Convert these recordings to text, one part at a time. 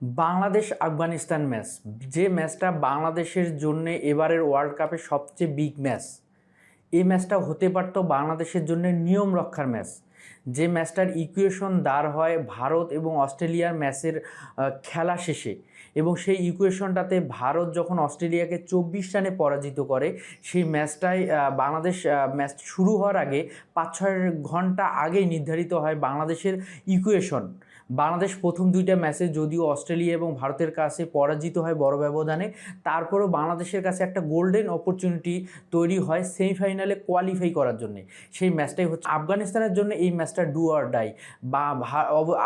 Bangladesh Afghanistan match যে ম্যাচটা বাংলাদেশের জন্য এবারের ওয়ার্ল্ড কাপের সবচেয়ে বিগ ম্যাচ এই ম্যাচটা হতে পারতো বাংলাদেশের জন্য নিয়ম রক্ষার ম্যাচ যে ম্যাচটার ইকুয়েশন দাঁড় হয় ভারত এবং অস্ট্রেলিয়ার ম্যাচের খেলা শেষে। এবং সেই ইকুয়েশনটাতে ভারত যখন অস্ট্রেলিয়াকে চব্বিশ রানে পরাজিত করে, সেই ম্যাচটাই বাংলাদেশ ম্যাচ শুরু হওয়ার আগে পাঁচ ছয় ঘণ্টা আগেই নির্ধারিত হয় বাংলাদেশের ইকুয়েশন বাংলাদেশ প্রথম দুইটা ম্যাচে যদিও অস্ট্রেলিয়া এবং ভারতের কাছে পরাজিত হয় বড় ব্যবধানে, তারপরেও বাংলাদেশের কাছে একটা গোল্ডেন অপরচুনিটি তৈরি হয় সেমিফাইনালে কোয়ালিফাই করার জন্য। সেই ম্যাচটাই হচ্ছে আফগানিস্তানের জন্য এই ম্যাচটা ডু আর ডাই বা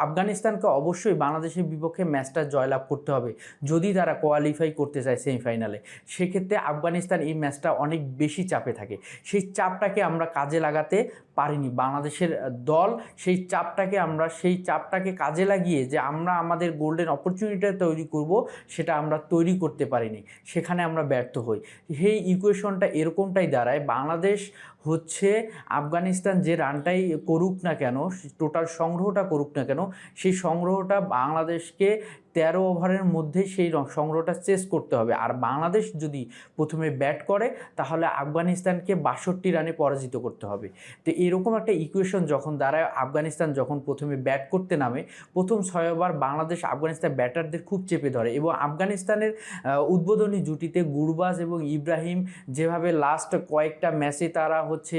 আফগানিস্তানকে অবশ্যই বাংলাদেশের বিপক্ষে ম্যাচটা জয়লাভ করতে হবে, যদি তারা কোয়ালিফাই করতে চায় সেমিফাইনালে সেক্ষেত্রে আফগানিস্তান এই ম্যাচটা অনেক বেশি চাপে থাকে। সেই চাপটাকে আমরা কাজে লাগাতে পারিনি। বাংলাদেশের দল সেই চাপটাকে আমরা সেই চাপটাকে কাজে লাগিয়ে যে আমরা আমাদের গোল্ডেন অপরচুনিটি তৈরি করব, সেটা আমরা তৈরি করতে পারিনি। সেখানে আমরা ব্যর্থ হই। সেই ইকুয়েশনটা এরকমটাই দাঁড়ায়, বাংলাদেশ হচ্ছে আফগানিস্তান যে রানটাই করুক না কেন টোটাল সংগ্রহটা করুক না কেন, সেই সংগ্রহটা বাংলাদেশকে তেরো ওভারের মধ্যে সেই সংগ্রহটা চেস করতে হবে। আর বাংলাদেশ যদি প্রথমে ব্যাট করে, তাহলে আফগানিস্তানকে বাষট্টি রানে পরাজিত করতে হবে। তো এরকম একটা ইকুয়েশন যখন দাঁড়ায়, আফগানিস্তান যখন প্রথমে ব্যাট করতে নামে, প্রথম ছয় ওভার বাংলাদেশ আফগানিস্তান ব্যাটারদের খুব চেপে ধরে এবং আফগানিস্তানের উদ্বোধনী জুটিতে গুরবাজ এবং ইব্রাহিম যেভাবে লাস্ট কয়েকটা ম্যাচে তারা হচ্ছে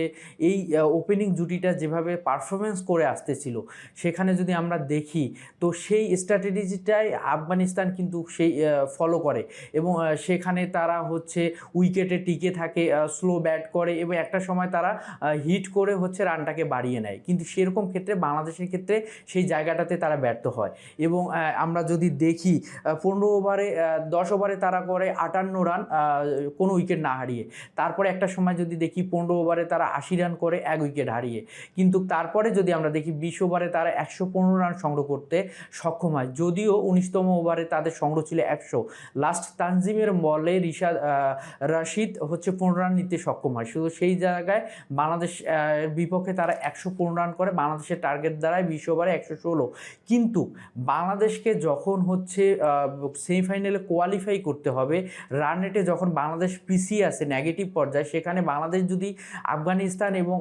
এই ওপেনিং জুটিটা যেভাবে পারফরমেন্স করে আসতেছিল, সেখানে যদি আমরা দেখি, তো সেই স্ট্র্যাটেজিটাই আফগানিস্তান কিন্তু সেই ফলো করে এবং সেখানে তারা হচ্ছে উইকেটে টিকে থাকে স্লো ব্যাট করে এবং একটা সময় তারা হিট করে হচ্ছে রানটাকে বাড়িয়ে নেয়। কিন্তু সেরকম ক্ষেত্রে, বাংলাদেশের ক্ষেত্রে সেই জায়গাটাতে তারা ব্যর্থ হয় এবং আমরা যদি দেখি পনেরো ওভারে দশ ওভারে তারা করে আটান্ন রান কোনো উইকেট না হারিয়ে। তারপরে একটা সময় যদি দেখি, পনেরো ওভারে তারা আশি রান করে এক উইকেট হারিয়ে। কিন্তু তারপরে যদি আমরা দেখি বিশ ওভারে তারা একশো পনেরো রান সংগ্রহ করতে সক্ষম হয়। যদিও উনিশতম ওভারে তাদের সংগ্রহ ছিল একশো। লাস্ট তানজিমের বলে রিশাদ রাশিদ হচ্ছে পনেরো রান নিতে সক্ষম হয়। শুধু সেই জায়গায় বাংলাদেশ বিপক্ষে তারা একশো পনেরো রান করে, বাংলাদেশের টার্গেট দ্বারায় বিশ ওভারে একশো ষোলো। কিন্তু বাংলাদেশকে যখন হচ্ছে সেমিফাইনালে কোয়ালিফাই করতে হবে, রান রেটে যখন বাংলাদেশ পিছিয়ে আছে নেগেটিভ পর্যায়ে, সেখানে বাংলাদেশ যদি আফগানিস্তান এবং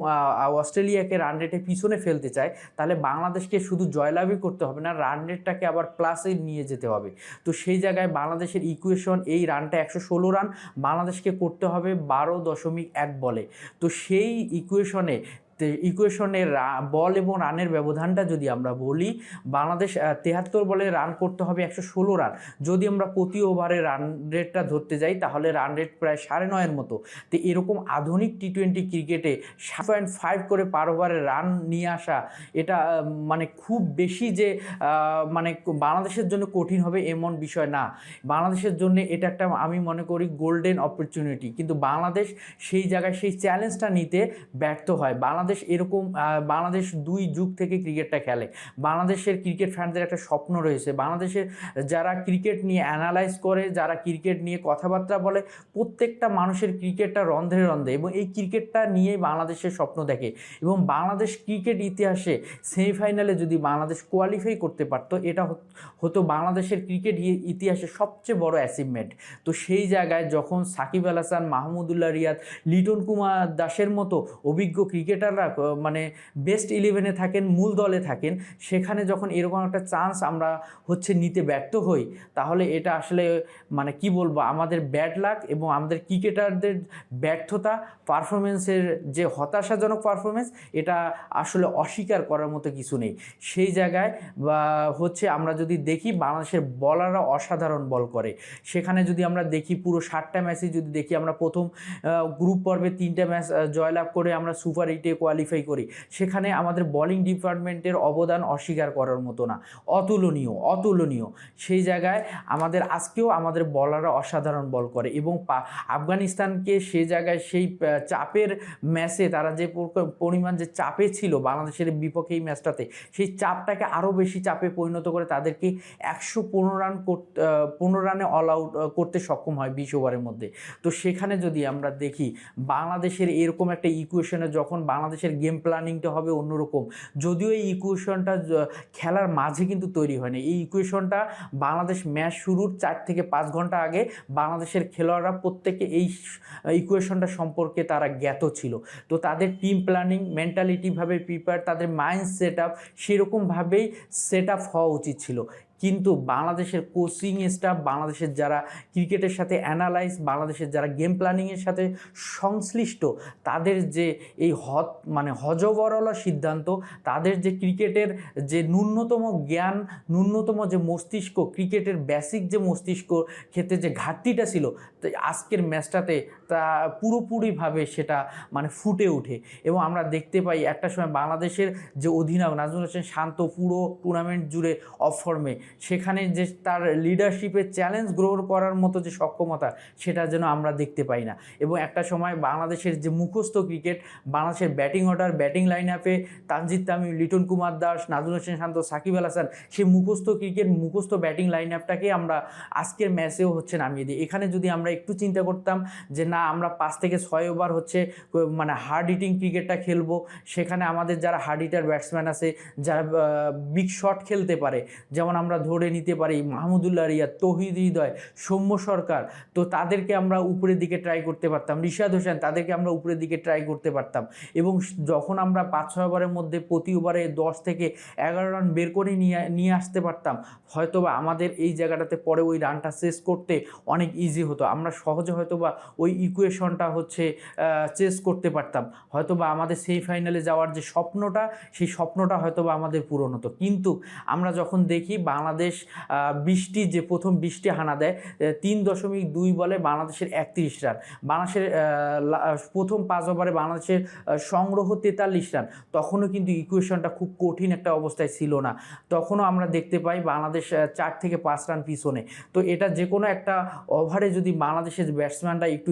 অস্ট্রেলিয়াকে রান রেটে পিছনে ফেলতে চায়, তাহলে বাংলাদেশকে শুধু জয়লাভই করতে হবে না রান রেটটাকে আবার প্লাসে নিয়ে যেতে হবে। তো সেই জায়গায় বাংলাদেশের ইকুয়েশন এই রানটা একশো ষোলো রান বাংলাদেশকে করতে হবে বারো দশমিক এক বলে। তো সেই ইকুয়েশনে ইকুয়েশনের বল এবং রানের ব্যবধানটা যদি আমরা বলি, বাংলাদেশ তেহাত্তর বলে রান করতে হবে একশো ষোলো রান যদি আমরা প্রতি ওভারে রান রেটটা ধরতে যাই, তাহলে রান রেট প্রায় সাড়ে নয়ের মতো। তো এরকম আধুনিক টি টোয়েন্টি ক্রিকেটে সাত পয়েন্ট ফাইভ করে পার ওভারে রান নিয়ে আসা, এটা মানে খুব বেশি যে মানে বাংলাদেশের জন্য কঠিন হবে এমন বিষয় না। বাংলাদেশের জন্য এটা একটা, আমি মনে করি গোল্ডেন অপরচুনিটি কিন্তু বাংলাদেশ সেই জায়গায় সেই চ্যালেঞ্জটা নিতে ব্যর্থ হয়। বাংলাদেশ এরকম বাংলাদেশ দুই যুগ থেকে ক্রিকেটটা খেলে। বাংলাদেশের ক্রিকেট ফ্যানদের একটা স্বপ্ন রয়েছে। বাংলাদেশের যারা ক্রিকেট নিয়ে অ্যানালাইজ করে, যারা ক্রিকেট নিয়ে কথাবার্তা বলে, প্রত্যেকটা মানুষের ক্রিকেটটা রন্ধ্রে রন্ধে এবং এই ক্রিকেটটা নিয়েই বাংলাদেশের স্বপ্ন দেখে। এবং বাংলাদেশ ক্রিকেট ইতিহাসে সেমিফাইনালে যদি বাংলাদেশ কোয়ালিফাই করতে পারতো, এটা হত- বাংলাদেশের ক্রিকেট ইতিহাসে সবচেয়ে বড় অ্যাচিভমেন্ট তো সেই জায়গায় যখন সাকিব আল হাসান, মাহমুদুল্লাহ রিয়াদ, লিটন কুমার দাসের মতো অভিজ্ঞ ক্রিকেটাররা ক- মানে বেস্ট ইলেভেনে থাকেন, মূল দলে থাকেন, সেখানে যখন এরকম একটা চান্স আমরা হচ্ছে নিতে ব্যর্থ হই, তাহলে এটা আসলে মানে কি বলব, আমাদের ব্যাড লাক এবং আমাদের ক্রিকেটারদের ব্যর্থতা পারফরমেন্সের যে হতাশাজনক পারফরমেন্স এটা আসলে অস্বীকার করার মতো কিছু নেই। সেই জায়গায়, বা হচ্ছে আমরা যদি দেখি, বাংলাদেশের বলাররা অসাধারণ বল করে। সেখানে যদি আমরা দেখি, পুরো ষাটটা ম্যাচে যদি দেখি, আমরা প্রথম গ্রুপ পর্বে তিনটা ম্যাচ জয়লাভ করে আমরা সুপার এইটে কোয়ালিফাই করি। সেখানে আমাদের বোলিং ডিপার্টমেন্টের অবদান অস্বীকার করার মতো না। অতুলনীয় অতুলনীয়। সেই জায়গায় আমাদের, আজকেও আমাদের বলাররা অসাধারণ বল করে এবং আফগানিস্তানকে সেই জায়গায় সেই চাপের ম্যাচে তারা যে পরিমাণ যে চাপে ছিল বাংলাদেশের বিপক্ষে এই ম্যাচটাতে, সেই চাপটাকে আরও বেশি চাপে পরিণত করে তাদেরকে একশো পনেরো রান পনেরো রানে অল আউট করতে সক্ষম হয় বিশ ওভারের মধ্যে। তো সেখানে যদি আমরা দেখি, বাংলাদেশের এরকম একটা ইকুয়েশনে যখন বাংলাদেশ বাংলাদেশের গেম প্ল্যানিংটা হবে অন্যরকম। যদিও এই ইকুয়েশনটা খেলার মাঝে কিন্তু তৈরি হয়নি এই ইকুয়েশনটা বাংলাদেশ ম্যাচ শুরুর চার থেকে পাঁচ ঘণ্টা আগে বাংলাদেশের খেলোয়াড়রা প্রত্যেকে এই ইকুয়েশনটা সম্পর্কে তারা জ্ঞাত ছিল। তো তাদের টিম প্ল্যানিং মেন্টালিটিভাবে প্রিপেয়ার তাদের মাইন্ড সেট আপ সেরকমভাবেই সেট আপ হওয়া উচিত ছিল। কিন্তু বাংলাদেশের কোচিং স্টাফ বাংলাদেশের যারা ক্রিকেটের সাথে অ্যানালাইজ বাংলাদেশের যারা গেম প্ল্যানিংয়ের সাথে সংশ্লিষ্ট, তাদের যে এই হত মানে হজবরলা সিদ্ধান্ত, তাদের যে ক্রিকেটের যে ন্যূনতম জ্ঞান, ন্যূনতম যে মস্তিষ্ক ক্রিকেটের বেসিক যে মস্তিষ্ক ক্ষেত্রে যে ঘাটতিটা ছিল আজকের ম্যাচটাতে তা পুরোপুরিভাবে সেটা মানে ফুটে ওঠে। এবং আমরা দেখতে পাই একটা সময় বাংলাদেশের যে অধিনায়ক নাজমুল হোসেন শান্ত পুরো টুর্নামেন্ট জুড়ে অফ ফর্মে সেখানে যে তার লিডারশিপের চ্যালেঞ্জ গ্রহণ করার মতো যে সক্ষমতা, সেটা যেন আমরা দেখতে পাই না। এবং একটা সময় বাংলাদেশের যে মুখস্থ ক্রিকেট বাংলাদেশের ব্যাটিং অর্ডার ব্যাটিং লাইন আপে তানজিদ তামিম, লিটন কুমার দাস, নাজমুল হোসেন শান্ত, সাকিব আল হাসান, সেই মুখস্থ ক্রিকেট মুখস্থ ব্যাটিং লাইন আপটাকে আমরা আজকের ম্যাচেও হচ্ছে নামিয়ে দিই। এখানে যদি আমরা একটু চিন্তা করতাম যে না আমরা পাঁচ থেকে ছয় ওভার হচ্ছে মানে হার্ড হিটিং ক্রিকেটটা খেলব। সেখানে আমাদের যারা হার্ড হিটার ব্যাটসম্যান আছে, যারা বিগ শট খেলতে পারে, যেমন আমরা ধরে নিতে পারি মাহমুদুল্লাহ রিয়া, তহিদ হৃদয়, সৌম্য সরকার, তো তাদেরকে আমরা উপরের দিকে ট্রাই করতে পারতাম। রিশাদ হোসেন, তাদেরকে আমরা উপরের দিকে ট্রাই করতে পারতাম। এবং যখন আমরা পাঁচ, ছয় ওভারের মধ্যে প্রতি ওভারে দশ থেকে এগারো রান বের করে নিয়ে নিয়ে আসতে পারতাম, হয়তোবা আমাদের এই জায়গাটাতে পরে ওই রানটা শেষ করতে অনেক ইজি হতো। আমরা সহজে হয়তোবা ওই ইকুয়েশনটা হচ্ছে চেস করতে পারতাম। হয়তোবা আমাদের সেই ফাইনালে যাওয়ার যে স্বপ্নটা, সেই স্বপ্নটা হয়তোবা আমাদের পূরণ হতো। কিন্তু আমরা যখন দেখি বাংলাদেশ বৃষ্টি যে প্রথম বৃষ্টি হানা দেয় তিন দশমিক দুই বলে বাংলাদেশের একত্রিশ রান। বাংলাদেশের প্রথম পাঁচ ওভারে বাংলাদেশের সংগ্রহ তেতাল্লিশ রান। তখনও কিন্তু ইকুয়েশনটা খুব কঠিন একটা অবস্থায় ছিল না। তখনও আমরা দেখতে পাই বাংলাদেশ চার থেকে পাঁচ রান পিছনে। তো এটা যে কোনো একটা ওভারে যদি বাংলাদেশের ব্যাটসম্যানরা একটু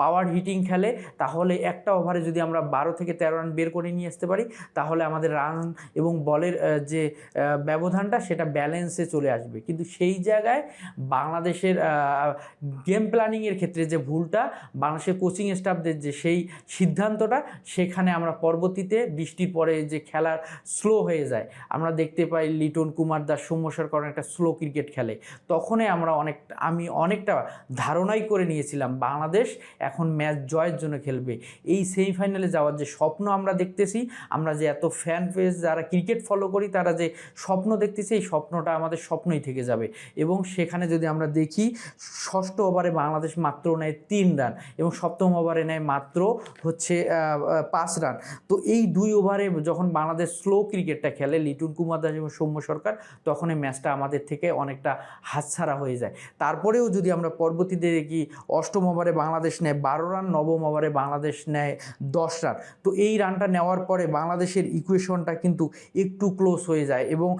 পাওয়ার হিটিং খেলে, তাহলে একটা ওভারে যদি আমরা বারো থেকে তেরো রান বের করে নিয়ে আসতে পারি, তাহলে আমাদের রান এবং বলের যে ব্যবধানটা সেটা ব্যালেন্সে চলে আসবে। কিন্তু সেই জায়গায় বাংলাদেশের গেম প্ল্যানিংয়ের ক্ষেত্রে যে ভুলটা, বাংলাদেশের কোচিং স্টাফদের যে সেই সিদ্ধান্তটা, সেখানে আমরা পরবর্তীতে বৃষ্টির পরে যে খেলার স্লো হয়ে যায়, আমরা দেখতে পাই লিটন কুমার দাস, সৌম্য সরকার একটা স্লো ক্রিকেট খেলে। তখনই আমরা অনেক আমি অনেকটা ধারণাই করে নিয়েছিলাম বাংলাদেশ এখন ম্যাচ জয়ের জন্য খেলবে। এই সেমিফাইনালে যাওয়ার যে স্বপ্ন আমরা দেখতেছি, আমরা যে এত ফ্যান পেজ যারা ক্রিকেট ফলো করি, তারা যে স্বপ্ন দেখতেছি, এই স্বপ্নটা আমাদের স্বপ্নই থেকে যাবে। এবং সেখানে যদি আমরা দেখি, ষষ্ঠ ওভারে বাংলাদেশ মাত্র নেয় তিন রান এবং সপ্তম ওভারে নেয় মাত্র হচ্ছে পাঁচ রান তো এই দুই ওভারে যখন বাংলাদেশ স্লো ক্রিকেটটা খেলে, লিটন কুমার দাস এবং সৌম্য সরকার, তখন এই ম্যাচটা আমাদের থেকে অনেকটা হাতছাড়া হয়ে যায়। তারপরেও যদি আমরা পরবর্তীতে দেখি, অষ্টম ওভারে বাংলাদেশ নেয় বারো রান, নবম ওভারে বাংলাদেশ নেয় দশ রান। তো এই রানটা নেওয়ার পরে বাংলাদেশের ইকুয়েশনটা কিন্তু একটু ক্লোজ হয়ে যায় এবং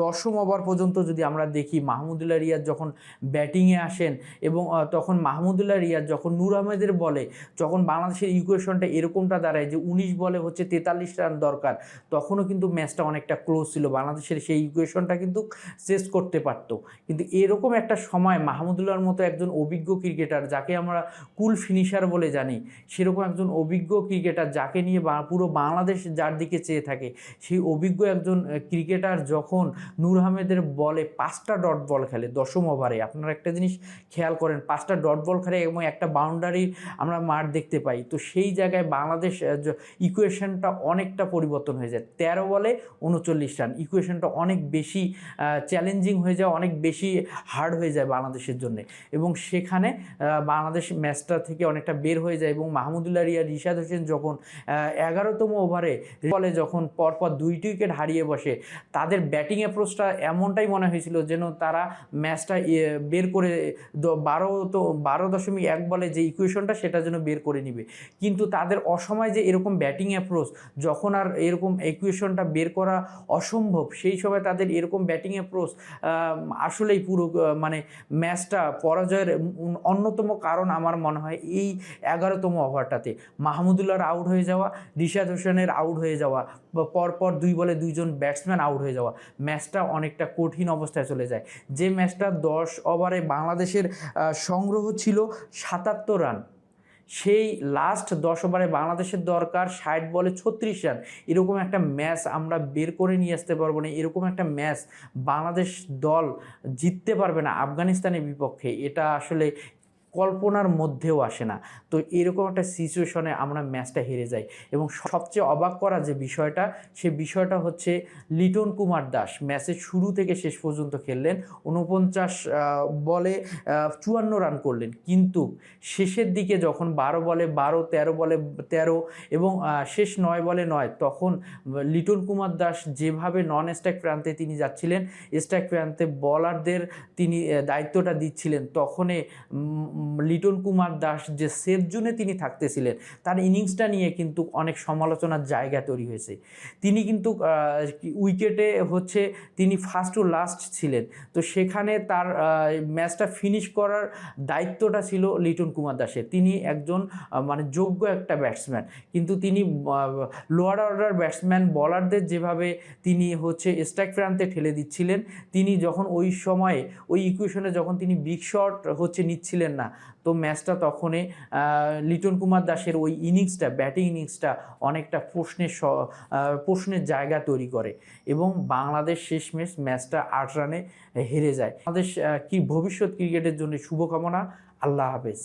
দশম ওভার পর্যন্ত যদি আমরা দেখি, মাহমুদুল্লাহ রিয়াদ যখন ব্যাটিংয়ে আসেন এবং তখন মাহমুদুল্লাহ রিয়াদ যখন নূর আহমেদের বলে, যখন বাংলাদেশের ইকুয়েশনটা এরকমটা দাঁড়ায় যে উনিশ বলে হচ্ছে তেতাল্লিশ রান দরকার, তখনও কিন্তু ম্যাচটা অনেকটা ক্লোজ ছিল। বাংলাদেশের সেই ইকুয়েশনটা কিন্তু শেষ করতে পারত। কিন্তু এরকম একটা সময় মাহমুদুল্লাহর মতো একজন অভিজ্ঞ ক্রিকেটার যাকে আমরা কুল ফিনিশার বলে জানি। সেরকম একজন অভিজ্ঞ ক্রিকেটার যাকে নিয়ে পুরো বাংলাদেশ যার দিকে চেয়ে থাকে, সেই অভিজ্ঞ একজন ক্রিকেটার যখন নূর আহমেদের বলে পাঁচটা ডট বল খেলে দশম ওভারে আপনারা একটা জিনিস খেয়াল করেন, পাঁচটা ডট বল খেলে এবং একটা বাউন্ডারি আমরা মাঠ দেখতে পাই, তো সেই জায়গায় বাংলাদেশ ইকুয়েশনটা অনেকটা পরিবর্তন হয়ে যায়। তেরো বলে উনচল্লিশ রান ইকুয়েশনটা অনেক বেশি চ্যালেঞ্জিং হয়ে যায়, অনেক বেশি হার্ড হয়ে যায় বাংলাদেশের জন্য। এবং সেখানে বাংলাদেশ ম্যাচটা থেকে অনেকটা বের হয়ে যায় এবং মাহমুদুল্লাহ রিয়া রিশাদ হোসেন যখন এগারোতম ওভারে বলে যখন পরপর দুইটি উইকেট হারিয়ে বসে, তাদের ব্যাটিং অ্যাপ্রোচটা এমনটাই মনে হয়েছিল যেন তারা ম্যাচটা বের করে বারো তো, বারো দশমিক এক বলে যে ইকুয়েশনটা সেটা যেন বের করে নিবে। কিন্তু তাদের অসময় যে এরকম ব্যাটিং অ্যাপ্রোচ যখন আর এরকম ইকুয়েশনটা বের করা অসম্ভব, সেই সময় তাদের এরকম ব্যাটিং অ্যাপ্রোচ আসলেই পুরো মানে ম্যাচটা পরাজয়ের অন্যতম কারণ আমার মনে হয় এই এগারোতম ওভারটাতে মাহমুদুল্লাহর আউট হয়ে যাওয়া, রিশাদ হোসেনের আউট হয়ে যাওয়া পরপর দুই বলে দুইজন ব্যাটসম্যান আউট হয়ে যাওয়া ম্যাচটা অনেকটা কঠিন অবস্থায় চলে যায়। যে ম্যাচটা দশ ওভারে বাংলাদেশের সংগ্রহ ছিল সাতাত্তর রান সেই লাস্ট দশ ওভারে বাংলাদেশের দরকার ষাট বলে ছত্রিশ রান এরকম একটা ম্যাচ আমরা বের করে নিয়ে আসতে পারব না। এরকম একটা ম্যাচ বাংলাদেশ দল জিততে পারবে না আফগানিস্তানের বিপক্ষে। এটা আসলে কল্পনার মধ্যেও আসে না। তো এরকম একটা সিচুয়েশনে আমরা ম্যাচটা হেরে যাই। এবং সবচেয়ে অবাক করা যে বিষয়টা, সে বিষয়টা হচ্ছে লিটন কুমার দাস ম্যাচের শুরু থেকে শেষ পর্যন্ত খেললেন। উনপঞ্চাশ বলে চুয়ান্ন রান করলেন। কিন্তু শেষের দিকে যখন বারো বলে বারো, তেরো বলে তেরো এবং শেষ নয় বলে নয়, তখন লিটন কুমার দাস যেভাবে নন স্ট্রাইক প্রান্তে তিনি যাচ্ছিলেন স্ট্রাইক প্রান্তে বলারদের তিনি দায়িত্বটা দিচ্ছিলেন তখনই লিটন কুমার দাস যে সেফ জোনে তিনি থাকতেছিলেন, তার ইনিংসটা নিয়ে কিন্তু অনেক সমালোচনার জায়গা তৈরি হয়েছে। তিনি কিন্তু উইকেটে হচ্ছে তিনি ফার্স্ট ও লাস্ট ছিলেন। তো সেখানে তার ম্যাচটা ফিনিশ করার দায়িত্বটা ছিল লিটন কুমার দাসের। তিনি একজন মানে যোগ্য একটা ব্যাটসম্যান কিন্তু তিনি লোয়ার অর্ডার ব্যাটসম্যান বলারদের যেভাবে তিনি হচ্ছে স্ট্রাইক প্রান্তে ঠেলে দিচ্ছিলেন, তিনি যখন ওই সময়ে, ওই ইকুয়েশনে যখন তিনি বিগ শট হচ্ছে নিচ্ছিলেন না তো ম্যাচটা তখনই লিটন কুমার দাসের ওই ইনিংসটা, ব্যাটিং ইনিংসটা অনেকটা প্রশ্নের প্রশ্নের জায়গা তৈরি করে এবং বাংলাদেশ শেষ ম্যাচ ম্যাচটা আট রানে হেরে যায়। বাংলাদেশ কি ভবিষ্যৎ ক্রিকেটের জন্য শুভকামনা। আল্লাহ হাফেজ।